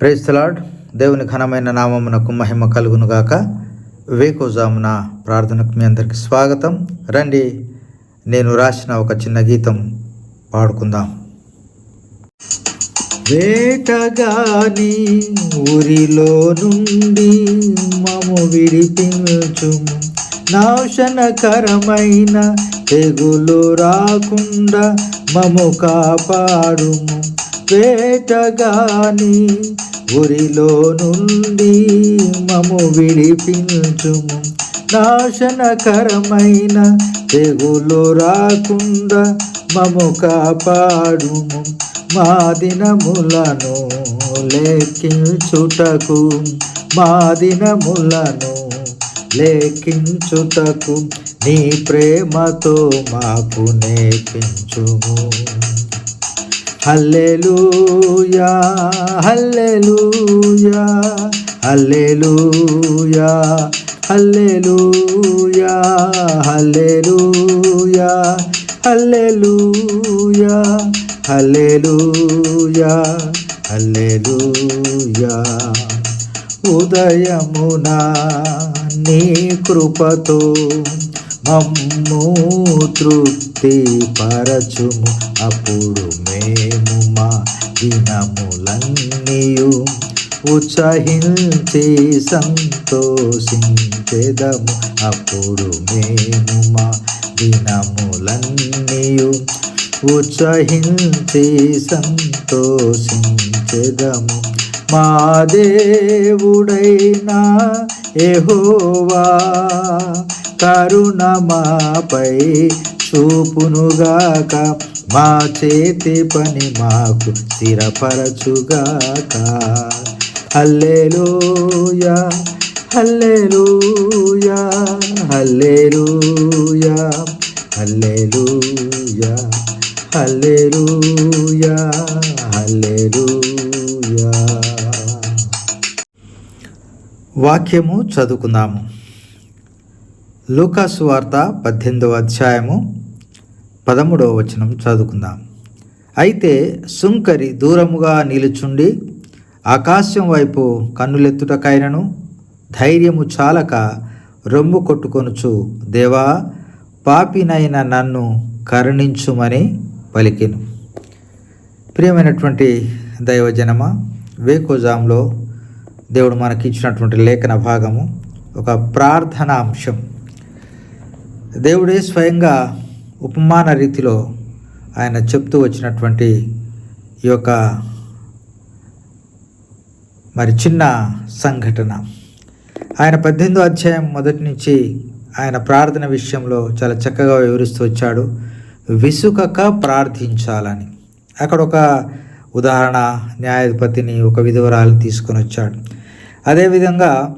Praise the Lord దేవుని ఘనమైన నామమునకు మహిమ కలుగునుగాక వేకోజామున ప్రార్థనకు మీ అందరికి స్వాగతం. రండి నేను రాసిన ఒక చిన్న గీతం పాడుకుందాం. వేటగాని ఊరిలో నుండి మము విడిపించు నాశనకరమైన తెగులు రాకుండా మము కాపాడుము. వేటగాని ఊరిలో నుండి మము విడిపించుము. నాశనకరమైన తెగులు రాకుండా మము కాపాడుము. మా దినములను లెక్కించుటకు మా దినములను లెక్కించుటకు నీ ప్రేమతో మాకు నేర్పించుము. హల్లెలూయా హల్లెలూయా హల్లెలూయా హల్లెలూయా హల్లెలూయా హల్లెలూయా హల్లెలూయా హల్లెలూయా. ఉదయమున నీ కృపతో మమ్ము తృప్తి పరచుము. అప్పుడు మేము మా దినములన్నీయు ఉత్సహించి సంతోషించెదము. అప్పుడు మేము మా దినములన్నీయు ఉత్సహించి సంతోషించెదము. మా దేవుడైనా ఎహోవా కరుణ మాపై చూపునుగాక మా చేతి పని మాకు స్థిరపరచుగాక. హల్లేలోయా హల్లెలూయా హల్లెలూయా హల్లెలూయా హల్లెలూయా హల్లెలూయా. వాక్యము చదువుకుందాము. లూకాసు వార్త పద్దెనిమిదవ అధ్యాయము పదమూడవ వచనం చదువుకుందాం. అయితే సుంకరి దూరముగా నిలుచుండి ఆకాశం వైపు కన్నులెత్తుటకైనను ధైర్యము చాలక రొమ్ము కొట్టుకొనుచు దేవా పాపినైన నన్ను కరుణించుమని పలికెను. ప్రియమైనటువంటి దైవజనమ వేకోజాంలో దేవుడు మనకి ఇచ్చినటువంటి లేఖన భాగము ఒక ప్రార్థన అంశం. దేవుడే స్వయంగా ఉపమాన రీతిలో ఆయన చెప్తూ వచ్చినటువంటి ఈ యొక్క మరి చిన్న సంఘటన. ఆయన పద్దెనిమిదో అధ్యాయం మొదటి నుంచి ఆయన ప్రార్థన విషయంలో చాలా చక్కగా వివరిస్తూ వచ్చాడు. విసుకక ప్రార్థించాలని. అక్కడ ఒక ఉదాహరణ న్యాయాధిపతిని ఒక విధవరాలు తీసుకొని వచ్చాడు. అదేవిధంగా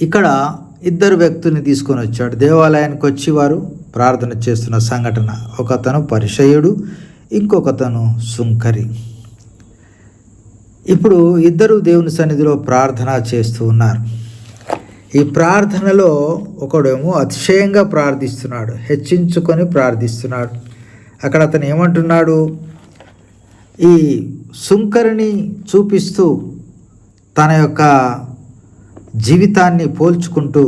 ఇక్కడ ఇద్దరు వ్యక్తుల్ని తీసుకొని వచ్చాడు. దేవాలయానికి వచ్చి వారు ప్రార్థన చేస్తున్న సంఘటన. ఒకతను పరిచయుడు ఇంకొకతను సుంకరి. ఇప్పుడు ఇద్దరు దేవుని సన్నిధిలో ప్రార్థన చేస్తూ ఉన్నారు. ఈ ప్రార్థనలో ఒకడేమో అతిశయంగా ప్రార్థిస్తున్నాడు హెచ్చించుకొని ప్రార్థిస్తున్నాడు. అక్కడ అతను ఏమంటున్నాడు? ఈ సుంకరిని చూపిస్తూ తన యొక్క జీవితాన్ని పోల్చుకుంటూ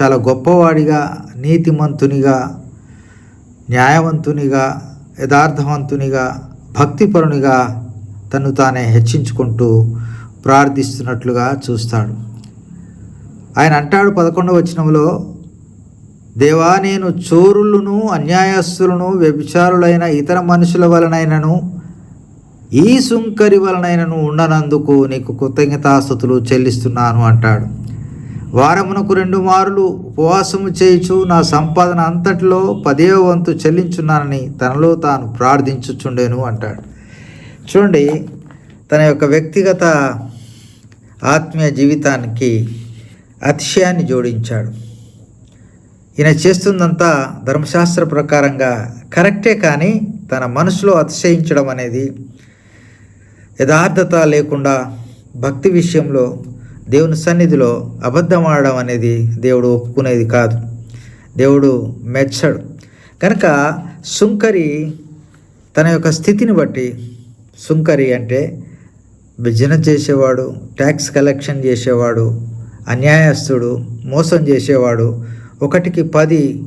చాలా గొప్పవాడిగా నీతిమంతునిగా న్యాయవంతునిగా యథార్థవంతునిగా భక్తిపరునిగా తను తానే హెచ్చించుకుంటూ ప్రార్థిస్తున్నట్లుగా చూస్తాడు. ఆయన అంటాడు పదకొండవ వచనంలో దేవా నేను చోరులను అన్యాయస్తులను వ్యభిచారులైన ఇతర మనుషుల వలనైనను ఈ సుంకరి వలనైనను ఉండనందుకు నీకు కృతజ్ఞతాస్థుతులు చెల్లిస్తున్నాను అంటాడు. వారమునకు రెండు మారులు ఉపవాసము చేయుచు నా సంపాదన అంతటిలో పదేవ వంతు చెల్లించున్నానని తనలో తాను ప్రార్థించుచుండేను అంటాడు. చూడండి తన యొక్క వ్యక్తిగత ఆత్మీయ జీవితానికి అతిశయాన్ని జోడించాడు. ఈయన చేస్తుందంతా ధర్మశాస్త్ర ప్రకారంగా కరెక్టే కానీ తన మనసులో అతిశయించడం అనేది యథార్థత లేకుండా భక్తి విషయంలో దేవుని సన్నిధిలో అబద్ధం ఆడడం అనేది దేవుడు ఒప్పుకునేది కాదు. దేవుడు మెచ్చడు. కనుక సుంకరి తన యొక్క స్థితిని బట్టి సుంకరి అంటే బిజినెస్ చేసేవాడు ట్యాక్స్ కలెక్షన్ చేసేవాడు అన్యాయస్తుడు మోసం చేసేవాడు ఒకటికి పది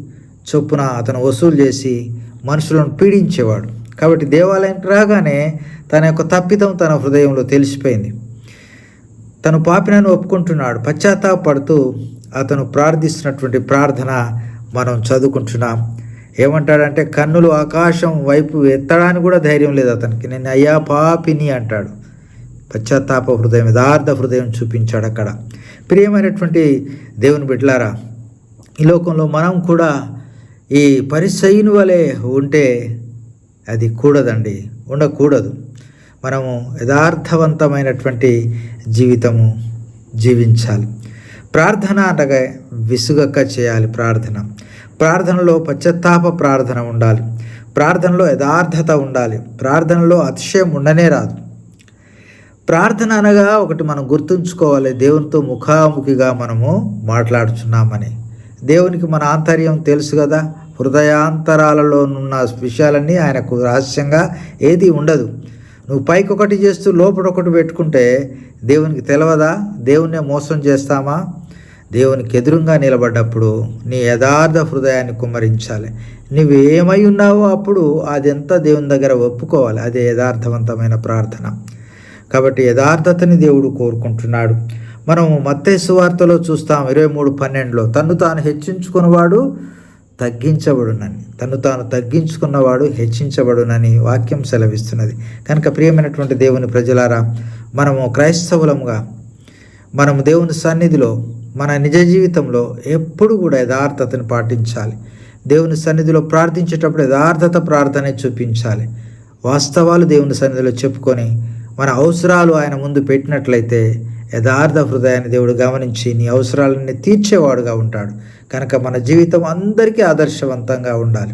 చొప్పున అతను వసూలు చేసి మనుషులను పీడించేవాడు. కాబట్టి దేవాలయానికి రాగానే తన యొక్క తప్పిదం తన హృదయంలో తెలిసిపోయింది. తను పాపినను ఒప్పుకుంటున్నాడు. పశ్చాత్తాపడుతూ అతను ప్రార్థిస్తున్నటువంటి ప్రార్థన మనం చదువుకుంటున్నాం. ఏమంటాడంటే కన్నులు ఆకాశం వైపు ఎత్తడానికి కూడా ధైర్యం లేదు అతనికి. నేను అయ్యా పాపిని అంటాడు. పశ్చాత్తాప హృదయం యథార్థ హృదయం చూపించాడు అక్కడ. ప్రియమైనటువంటి దేవుని బిడ్డలారా ఈ లోకంలో మనం కూడా ఈ పరిసయుని వలె ఉంటే అది కూడదండి ఉండకూడదు. మనము యథార్థవంతమైనటువంటి జీవితము జీవించాలి. ప్రార్థన అనగా విసుగక్క చేయాలి ప్రార్థన. ప్రార్థనలో పశ్చాత్తాప ప్రార్థన ఉండాలి. ప్రార్థనలో యథార్థత ఉండాలి. ప్రార్థనలో అతిశయం ఉండనే రాదు. ప్రార్థన అనగా ఒకటి మనం గుర్తుంచుకోవాలి. దేవునితో ముఖాముఖిగా మనము మాట్లాడుచున్నామని. దేవునికి మన ఆంతర్యం తెలుసు కదా. హృదయాంతరాలలోనున్న విషయాలన్నీ ఆయనకు రహస్యంగా ఏది ఉండదు. నువ్వు పైకి ఒకటి చేస్తూ లోపల ఒకటి పెట్టుకుంటే దేవునికి తెలవదా? దేవుణ్ణి మోసం చేస్తామా? దేవునికి ఎదురుగా నిలబడ్డప్పుడు నీ యథార్థ హృదయాన్ని కుమ్మరించాలి. నువ్వు ఏమై ఉన్నావో అప్పుడు అదంతా దేవుని దగ్గర ఒప్పుకోవాలి. అదే యథార్థవంతమైన ప్రార్థన. కాబట్టి యథార్థతని దేవుడు కోరుకుంటున్నాడు. మనం మత్తే వార్తలో చూస్తాం ఇరవై మూడు పన్నెండులో తన్ను తాను హెచ్చించుకున్నవాడు తగ్గించబడునని. తను తాను తగ్గించుకున్నవాడు హెచ్చించబడునని వాక్యం సెలవిస్తున్నది. కనుక ప్రియమైనటువంటి దేవుని ప్రజలారా మనము క్రైస్తవులముగా మనము దేవుని సన్నిధిలో మన నిజ జీవితంలో ఎప్పుడు కూడా యథార్థతను పాటించాలి. దేవుని సన్నిధిలో ప్రార్థించేటప్పుడు యథార్థత ప్రార్థనే చూపించాలి. వాస్తవాలు దేవుని సన్నిధిలో చెప్పుకొని మన అవసరాలు ఆయన ముందు పెట్టినట్లయితే యథార్థ హృదయాన్ని దేవుడు గమనించి నీ అవసరాలన్నీ తీర్చేవాడుగా ఉంటాడు. కనుక మన జీవితం అందరికీ ఆదర్శవంతంగా ఉండాలి.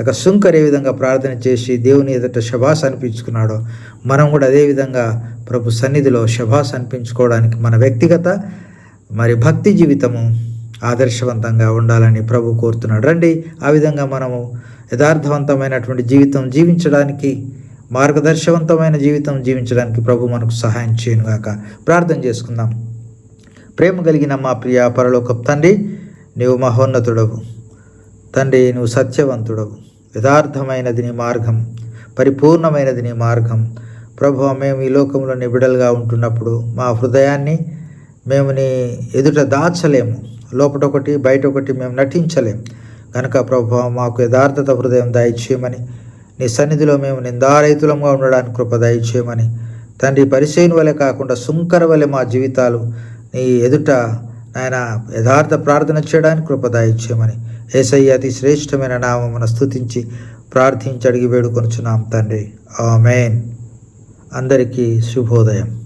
ఒక శుంకర్ ఏ విధంగా ప్రార్థన చేసి దేవుని ఎదుట శభాస్ అనిపించుకున్నాడో మనం కూడా అదే విధంగా ప్రభు సన్నిధిలో శభాస్ అనిపించుకోవడానికి మన వ్యక్తిగత మరి భక్తి జీవితము ఆదర్శవంతంగా ఉండాలని ప్రభు కోరుతున్నాడు. రండి ఆ విధంగా మనము యథార్థవంతమైనటువంటి జీవితం జీవించడానికి మార్గదర్శవంతమైన జీవితం జీవించడానికి ప్రభు మనకు సహాయం చేయనుగాక ప్రార్థన చేసుకుందాం. ప్రేమ కలిగిన మా ప్రియ పరలోక తండ్రి నీవు మహోన్నతుడవు. తండ్రి నువ్వు సత్యవంతుడవు. యథార్థమైనది నీ మార్గం పరిపూర్ణమైనది నీ మార్గం. ప్రభు మేము ఈ లోకంలో నిబిడలుగా ఉంటున్నప్పుడు మా హృదయాన్ని మేము నీ ఎదుట దాచలేము. లోపట ఒకటి బయట ఒకటి మేము నటించలేము. కనుక ప్రభు మాకు యథార్థత హృదయం దయచేయమని నీ సన్నిధిలో మేము నిందారహితులంగా ఉండడానికి కృప దయచేయమని. తండ్రి పరిచయం వలె కాకుండా సుంకర వలె మా జీవితాలు నీ ఎదుట ఆయన యథార్థ ప్రార్థన చేయడానికి కృప దయచేయమని. ఏసయ్య అతి శ్రేష్టమైన నామమున స్థుతించి ప్రార్థించి అడిగి వేడుకొనుచున్నాం తండ్రి. ఆమెన్. అందరికీ శుభోదయం.